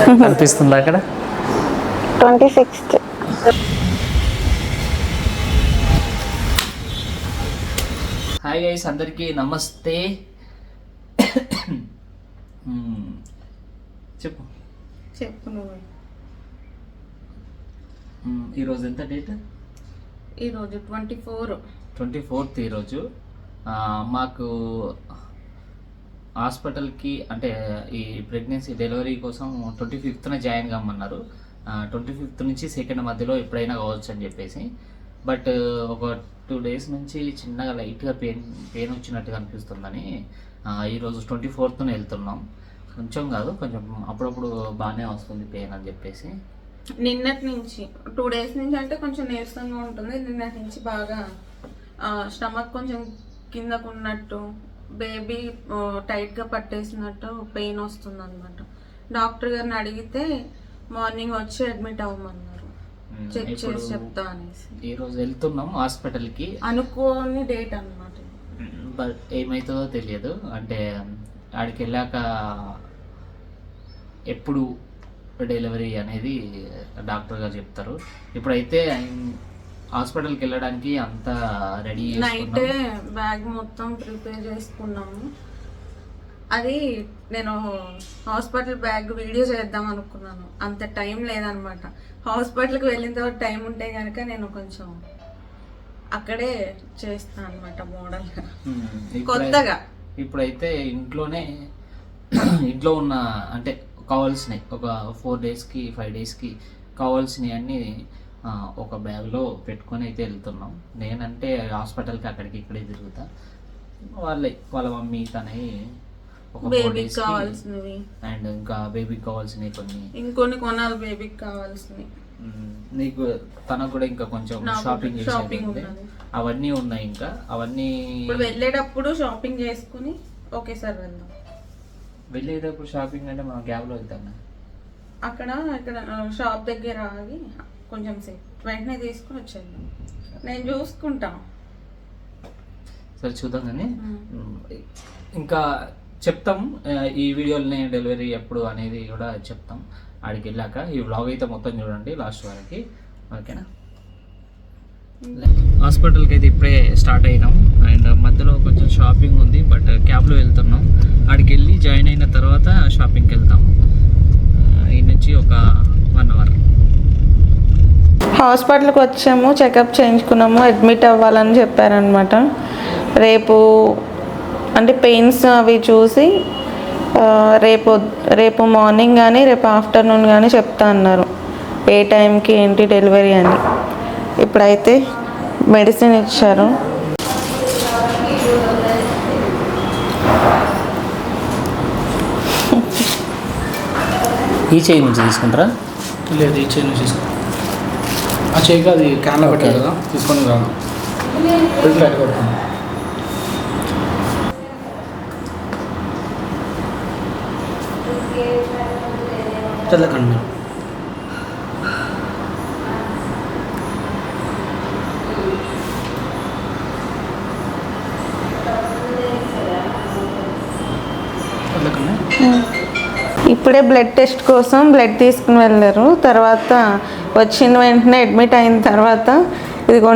కనిపిస్తుందా అక్కడ? Twenty sixth. Hi guys అందరికీ నమస్తే. మ్మ్. చెప్పు. చెప్పు నువ్వు. మ్మ్. ఈరోజు ఎంత డేట్? ఈరోజు ట్వంటీ ఫోర్. ట్వంటీ ఫోర్త్ ఈరోజు ఆ, మాకు హాస్పిటల్కి అంటే ఈ ప్రెగ్నెన్సీ డెలివరీ కోసం ట్వంటీ ఫిఫ్త్న జాయిన్ కమ్మన్నారు ట్వంటీ ఫిఫ్త్ నుంచి సెకండ్ మధ్యలో ఎప్పుడైనా కావచ్చు అని చెప్పేసి. బట్ ఒక టూ డేస్ నుంచి చిన్నగా లైట్గా పెయిన్ పెయిన్ వచ్చినట్టుగా అనిపిస్తుందని ఈరోజు ట్వంటీ ఫోర్త్న వెళ్తున్నాం. కొంచెం కాదు కొంచెం అప్పుడప్పుడు బాగానే వస్తుంది పెయిన్ అని చెప్పేసి. నిన్నటి నుంచి టూ డేస్ నుంచి అంటే కొంచెం నీరసంగా ఉంటుంది. నిన్నటి నుంచి బాగా స్టమక్ కొంచెం కిందకు ఉన్నట్టు బేబీ టైట్గా పట్టేసినట్టు పెయిన్ వస్తుంది అనమాట డాక్టర్ గారిని అడిగితే మార్నింగ్ వచ్చి అడ్మిట్ అవ్వమన్నారు. చెక్ చేసి చెప్తా అనేసి. ఈరోజు వెళ్తున్నాం హాస్పిటల్కి. అనుకోని డేట్ అనమాట బట్ ఏమవుతుందో తెలియదు. అంటే ఆడికి వెళ్ళాక ఎప్పుడు డెలివరీ అనేది డాక్టర్ గారు చెప్తారు. ఇప్పుడైతే హాస్పిటల్కి వెళ్ళడానికి అంతా రెడీ నైటే బ్యాగ్ మొత్తం ప్రిపేర్ చేసుకున్నాము. అది నేను హాస్పిటల్ బ్యాగ్ వీడియో చేద్దాం అనుకున్నాను. అంత టైం లేదనమాట. హాస్పిటల్కి వెళ్ళిన తర్వాత టైం ఉంటే కనుక నేను కొంచెం అక్కడే చేస్తాను అనమాట మోడల్గా కొత్తగా. ఇప్పుడైతే ఇంట్లోనే ఇంట్లో ఉన్న అంటే కావాల్సినవి. ఒక ఫోర్ డేస్కి ఫైవ్ డేస్కి కావాల్సినవి అన్నీ ఒక బ్యాగ్లో పెట్టుకొని అయితే వెళ్తున్నాం. నేనంటే హాస్పిటల్కి అక్కడికి ఇక్కడే తిరుగుతా. వాళ్ళే వాళ్ళ మమ్మీ తనవి ఒక బేబీకి కావాల్సినవి. అండ్ ఇంకా బేబీకి కావాల్సినవి కొన్ని. ఇంకొన్ని కొనాలి బేబీకి కావాల్సినవి. నీకు తనకు కూడా ఇంకా కొంచెం షాపింగ్ షాపింగ్. అవన్నీ ఉన్నాయి ఇంకా. అవన్నీ వెళ్ళేటప్పుడు షాపింగ్ చేసుకుని ఒకేసారి వెళ్దాం. వెళ్ళేటప్పుడు షాపింగ్ అంటే మనం క్యాబ్లో వెళ్తాం. అక్కడ ఇక్కడ షాప్ దగ్గర ఆగి కొంచెం సేపు. వెంటనే తీసుకుని వచ్చేద్దాం నేను చూసుకుంటా. సరే చూద్దాం కానీ. ఇంకా చెప్తాం. ఈ వీడియోలోనే డెలివరీ ఎప్పుడు అనేది కూడా చెప్తాం. ఆడికి వెళ్ళాక ఈ వ్లాగ్ అయితే మొత్తం చూడండి లాస్ట్ వరకు. ఓకేనా? హాస్పిటల్కి అయితే ఇప్పుడే స్టార్ట్ అయినాం. అండ్ మధ్యలో కొంచెం షాపింగ్ ఉంది బట్ క్యాబ్లో వెళ్తున్నాం. ఆడికి వెళ్ళి జాయిన్ అయిన తర్వాత షాపింగ్కి వెళ్తాం ఈ నుంచి ఒక వన్ అవర్ హాస్పిటల్కి వచ్చాము చెకప్ చేయించుకున్నాము అడ్మిట్ అవ్వాలని చెప్పారనమాట రేపు అంటే పెయిన్స్ అవి చూసి రేపు రేపు మార్నింగ్ కానీ రేపు ఆఫ్టర్నూన్ కానీ చెప్తా అన్నారు. ఏ టైంకి ఏంటి డెలివరీ అని. ఇప్పుడైతే మెడిసిన్ ఇచ్చారు. ఈ చేయి నుంచి తీసుకుంటారా? లేదు ఈ చేయి నుంచి తీసుకో ఆ చేయికి అది క్యాన్లో పెట్టారు కదా. తీసుకొని రాను. కొడుతుంది ఇప్పుడే బ్లడ్ టెస్ట్ కోసం బ్లడ్ తీసుకుని వెళ్ళారు. తర్వాత వచ్చిన వెంటనే అడ్మిట్ అయిన తర్వాత ఇదిగో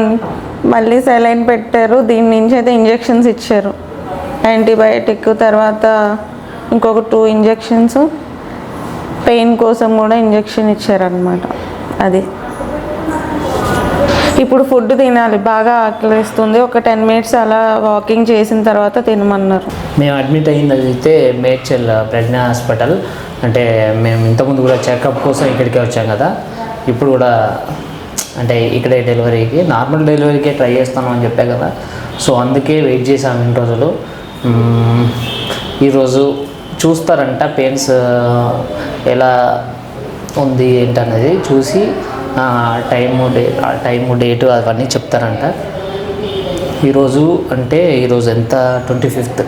మళ్ళీ సెలైన్ పెట్టారు. దీని నుంచి అయితే ఇంజెక్షన్స్ ఇచ్చారు. యాంటీబయాటిక్ తర్వాత ఇంకొక టూ ఇంజెక్షన్స్ పెయిన్ కోసం కూడా ఇంజెక్షన్ ఇచ్చారనమాట అది. ఇప్పుడు ఫుడ్ తినాలి. బాగా ఆకలిస్తుంది. ఒక టెన్ మినిట్స్ అలా వాకింగ్ చేసిన తర్వాత తినమన్నారు. మేము అడ్మిట్ అయింది అయితే మేడ్చల్ ప్రజ్ఞా హాస్పిటల్. అంటే మేము ఇంతకుముందు కూడా చెకప్ కోసం ఇక్కడికే వచ్చాం కదా. ఇప్పుడు కూడా అంటే ఇక్కడే డెలివరీకి నార్మల్ డెలివరీకే ట్రై చేస్తాను అని చెప్పా కదా. సో అందుకే వెయిట్ చేసాము ఇన్ని రోజులు. ఈరోజు చూస్తారంట పెయిన్స్ ఎలా ఉంది ఏంటనేది చూసి టైము డే టైము డేటు అవన్నీ చెప్తారంట. ఈరోజు అంటే ఈరోజు ఎంత? Twenty fifth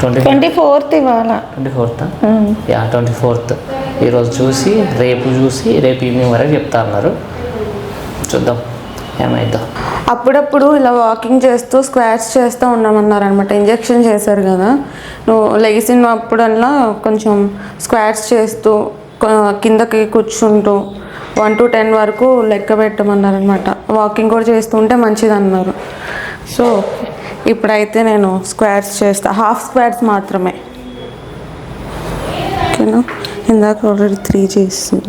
twenty twenty fourth ఇవాళ. Twenty fourth. Yeah twenty fourth ఈరోజు చూసి రేపు చూసి రేపు ఈవినింగ్ వరకు చెప్తా అన్నారు. చూద్దాం. ఏమైద్దాం అప్పుడప్పుడు ఇలా వాకింగ్ చేస్తూ స్క్వాట్స్ చేస్తూ ఉన్నామన్నారు అనమాట ఇంజెక్షన్ చేశారు కదా. నువ్వు లెగిసినప్పుడల్లా కొంచెం స్క్వాట్స్ చేస్తూ కిందకి కూర్చుంటూ వన్ టు టెన్ వరకు లెక్క పెట్టమన్నారు అనమాట వాకింగ్ కూడా చేస్తుంటే మంచిది అన్నారు సో ఇప్పుడైతే నేను స్క్వేర్స్ చేస్తా. హాఫ్ స్క్వేర్స్ మాత్రమే. ఓకేనా? ఇందాక ఆల్రెడీ త్రీ చేస్తుంది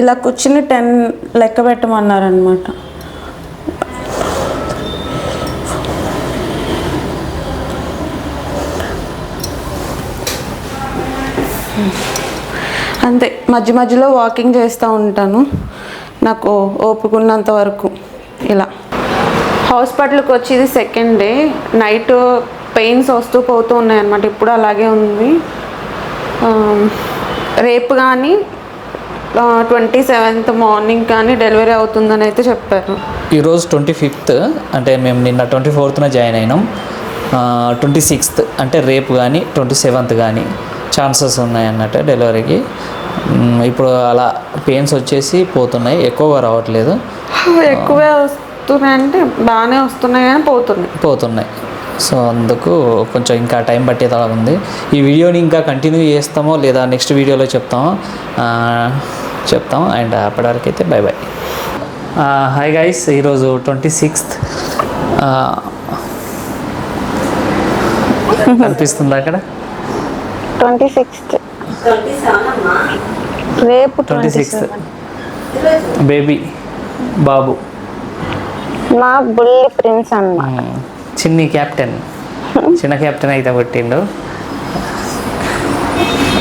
ఇలా కూర్చుని టెన్ లెక్క పెట్టమన్నారనమాట Hmm. అంతే. మధ్య మధ్యలో వాకింగ్ చేస్తూ ఉంటాను. నాకు ఓపుకున్నంత వరకు. ఇలా. హాస్పిటల్కి వచ్చి ఇది సెకండ్ డే. నైట్ పెయిన్స్ వస్తూ పోతూ ఉన్నాయి అనమాట ఇప్పుడు అలాగే ఉంది. రేపు కానీ ట్వంటీ సెవెంత్ మార్నింగ్ కానీ డెలివరీ అవుతుందని అయితే చెప్పారు. ఈరోజు ట్వంటీ ఫిఫ్త్ అంటే మేము నిన్న ట్వంటీ ఫోర్త్న జాయిన్ అయినాం. ట్వంటీ సిక్స్త్ అంటే రేపు కానీ ట్వంటీ సెవెంత్ కానీ ఛాన్సెస్ ఉన్నాయి అన్నట్టు డెలివరీకి ఇప్పుడు అలా పెయిన్స్ వచ్చేసి పోతున్నాయి ఎక్కువగా రావట్లేదు. ఎక్కువే వస్తున్నాయి అంటే బాగానే వస్తున్నాయి కానీ పోతున్నాయి. పోతున్నాయి. సో అందుకు కొంచెం ఇంకా టైం పట్టేది అలా ఉంది. ఈ వీడియోని ఇంకా కంటిన్యూ చేస్తామో లేదా నెక్స్ట్ వీడియోలో చెప్తామో చెప్తాం అండ్ అప్పటివరకు అయితే బై. బాయ్ హాయ్ గైస్ ఈరోజు ట్వంటీ సిక్స్త్. కనిపిస్తుంది అక్కడ? Twenty sixth. రేపు ట్వంటీ సిక్స్త్. బేబీ బాబు. మా బుల్లి ప్రిన్స్ అన్న మ్, చిన్ని క్యాప్టెన్. చిన్న క్యాప్టెన్ అయితే పుట్టిండు.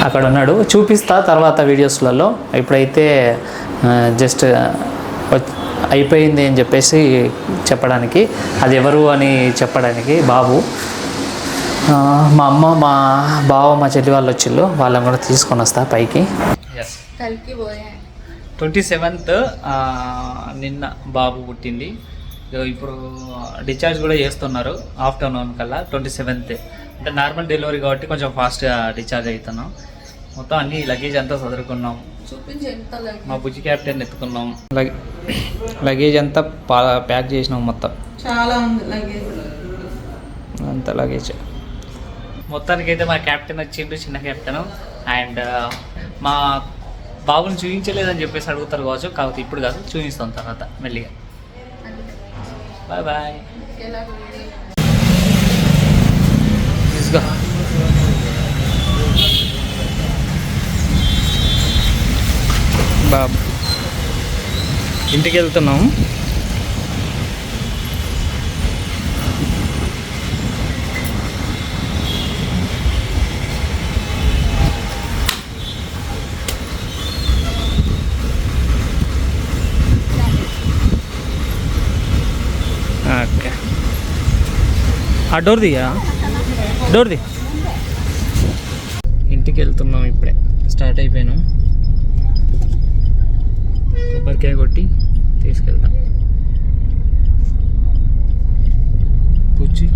అక్కడ ఉన్నాడు. చూపిస్తా తర్వాత వీడియోస్లలో. ఇప్పుడైతే జస్ట్ అయిపోయింది అని చెప్పేసి చెప్పడానికి. అది ఎవరు అని చెప్పడానికి బాబు. మా అమ్మ మా బావ మా చెల్లి వాళ్ళు వచ్చిళ్ళు. వాళ్ళని కూడా తీసుకొని వస్తా పైకి. ట్వంటీ సెవెంత్ నిన్న బాబు పుట్టింది. ఇప్పుడు డిశ్చార్జ్ కూడా చేస్తున్నారు. ఆఫ్టర్నూన్ కల్లా ట్వంటీ సెవెంత్. అంటే నార్మల్ డెలివరీ కాబట్టి కొంచెం ఫాస్ట్గా డిశ్చార్జ్ అవుతున్నాం మొత్తం అన్ని లగేజ్ అంతా చదువుకున్నాం మా బుజ్జి క్యాప్టెన్ ఎత్తుకున్నాం. లగ్ లగేజ్ అంతా పా ప్యాక్ చేసినాం మొత్తం. చాలా ఉంది లగేజ్. అంత లగేజ్. మొత్తానికి అయితే మా క్యాప్టెన్ వచ్చిండు చిన్న క్యాప్టెన్. అండ్ మా బాబుని చూపించలేదని చెప్పేసి అడుగుతారు కావచ్చు కాకపోతే ఇప్పుడు కాదు చూపిస్తాం తర్వాత మెల్లిగా. బాయ్ బాయ్ బాబు ఇంటికి వెళ్తున్నాం. ఆ డోర్ దిగా డోర్ ది. ఇంటికి వెళ్తున్నాం ఇప్పుడే. స్టార్ట్ అయిపోయాను. కొబ్బరికాయ కొట్టి తీసుకెళ్తాం కూర్చి.